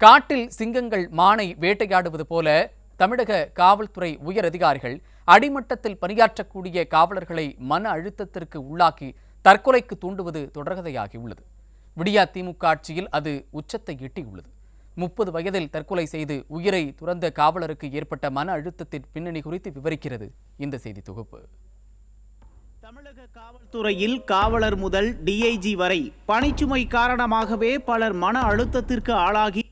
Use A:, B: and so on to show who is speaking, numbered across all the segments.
A: காட்டில் சிங்கங்கள் மானை வேட்டையாடுவது போல தமிழக காவல்துறை உயர் அதிகாரிகள் அடிமட்டத்தில் பணியாற்றக்கூடிய காவலர்களை மன அழுத்தத்திற்கு உள்ளாக்கி தற்கொலைக்கு தூண்டுவது தொடர்கதையாகியுள்ளது. விடியா திமுக ஆட்சியில் அது உச்சத்தை எட்டியுள்ளது. முப்பது வயதில் தற்கொலை செய்து உயிரை துறந்த காவலருக்கு ஏற்பட்ட மன அழுத்தத்தின் பின்னணி குறித்து விவரிக்கிறது இந்த செய்தி தொகுப்பு.
B: தமிழக காவல்துறையில் காவலர் முதல் டிஐஜி வரை பணிச்சுமை காரணமாகவே பலர் மன அழுத்தத்திற்கு ஆளாகி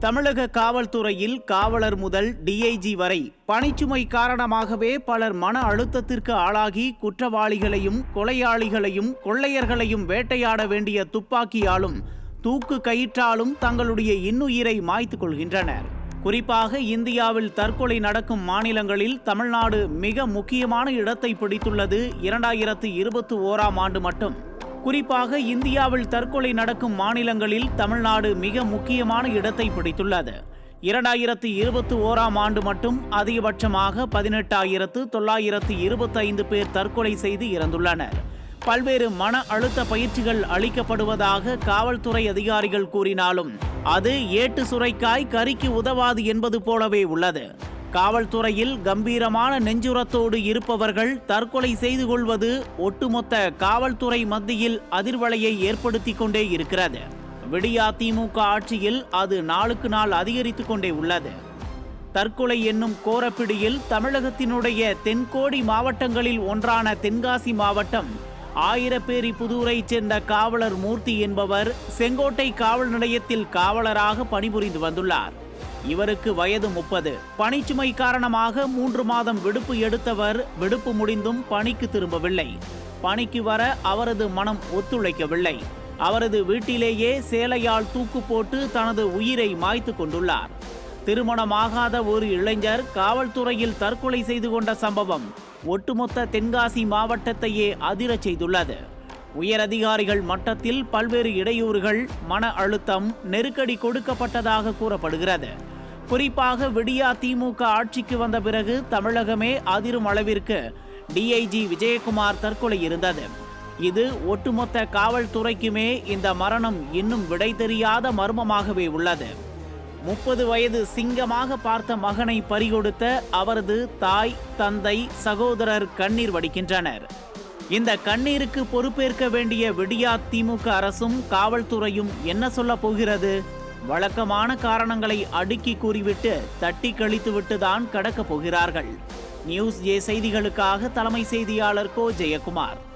B: தமிழக காவல்துறையில் காவலர் முதல் டிஐஜி வரை பணிச்சுமை காரணமாகவே பலர் மன அழுத்தத்திற்கு ஆளாகி குற்றவாளிகளையும் கொலையாளிகளையும் கொள்ளையர்களையும் வேட்டையாட வேண்டிய துப்பாக்கியாலும் தூக்கு கயிற்றாலும் தங்களுடைய இன்னுயிரை மாய்த்து கொள்கின்றனர். குறிப்பாக இந்தியாவில் தற்கொலை நடக்கும் மாநிலங்களில் தமிழ்நாடு மிக முக்கியமான இடத்தை பிடித்துள்ளது இரண்டாயிரத்து இருபத்தி ஓராம் ஆண்டு மட்டும். குறிப்பாக இந்தியாவில் தற்கொலை நடக்கும் மாநிலங்களில் தமிழ்நாடு மிக முக்கியமான இடத்தை பிடித்துள்ளது. இரண்டாயிரத்து இருபத்தி ஓராம் ஆண்டு மட்டும் அதிகபட்சமாக பதினெட்டாயிரத்து தொள்ளாயிரத்து இருபத்தைந்து பேர் தற்கொலை செய்து இறந்துள்ளனர். பல்வேறு மன அழுத்த பயிற்சிகள் அளிக்கப்படுவதாக காவல்துறை அதிகாரிகள் கூறினாலும் அது ஏட்டு சுரைக்காய் கறிக்கு உதவாது என்பது போலவே உள்ளது. காவல்துறையில் கம்பீரமான நெஞ்சுரத்தோடு இருப்பவர்கள் தற்கொலை செய்து கொள்வது ஒட்டுமொத்த காவல்துறை மத்தியில் அதிர்வலையை ஏற்படுத்தி கொண்டே இருக்கிறது. விடியா திமுக ஆட்சியில் அது நாளுக்கு நாள் அதிகரித்து கொண்டே உள்ளது. தற்கொலை என்னும் கோரப்பிடியில் தமிழகத்தினுடைய தென்கோடி மாவட்டங்களில் ஒன்றான தென்காசி மாவட்டம் ஆயிரப்பேரி புதூரைச் சேர்ந்த காவலர் மூர்த்தி என்பவர் செங்கோட்டை காவல் நிலையத்தில் காவலராக பணிபுரிந்து வந்துள்ளார். இவருக்கு வயது முப்பது. பணிச்சுமை காரணமாக மூன்று மாதம் விடுப்பு எடுத்தவர் விடுப்பு முடிந்தும் பணிக்கு திரும்பவில்லை. பணிக்கு வர அவரது மனம் ஒத்துழைக்கவில்லை. அவரது வீட்டிலேயே சேலையால் தூக்கு போட்டு தனது உயிரை மாய்த்து கொண்டுள்ளார். திருமணமாகாத ஒரு இளைஞர் காவல்துறையில் தற்கொலை செய்து கொண்ட சம்பவம் ஒட்டுமொத்த தென்காசி மாவட்டத்தையே அதிரச் செய்துள்ளது. உயரதிகாரிகள் மட்டத்தில் பல்வேறு இடையூறுகள் மன அழுத்தம் நெருக்கடி கொடுக்கப்பட்டதாக கூறப்படுகிறது. குறிப்பாக விடியா திமுக ஆட்சிக்கு வந்த பிறகு தமிழகமே அதிரும் அளவிற்கு டிஐஜி விஜயகுமார் தற்கொலை இருந்தது. இது ஒட்டுமொத்த காவல்துறைக்குமே இந்த மரணம் இன்னும் விடை தெரியாத மர்மமாகவே உள்ளது. முப்பது வயது சிங்கமாக பார்த்த மகனை பறிகொடுத்த அவரது தாய் தந்தை சகோதரர் கண்ணீர் வடிக்கின்றனர். இந்த கண்ணீருக்கு பொறுப்பேற்க வேண்டிய விடியா திமுக அரசும் காவல்துறையும் என்ன சொல்ல போகிறது? வழக்கமான காரணங்களை அடுக்கி கூறிவிட்டு தட்டி கழித்துவிட்டு தான் கடக்கப் போகிறார்கள். நியூஸ் ஏ செய்திகளுக்காக தலைமை செய்தியாளர் கோ. ஜெயக்குமார்.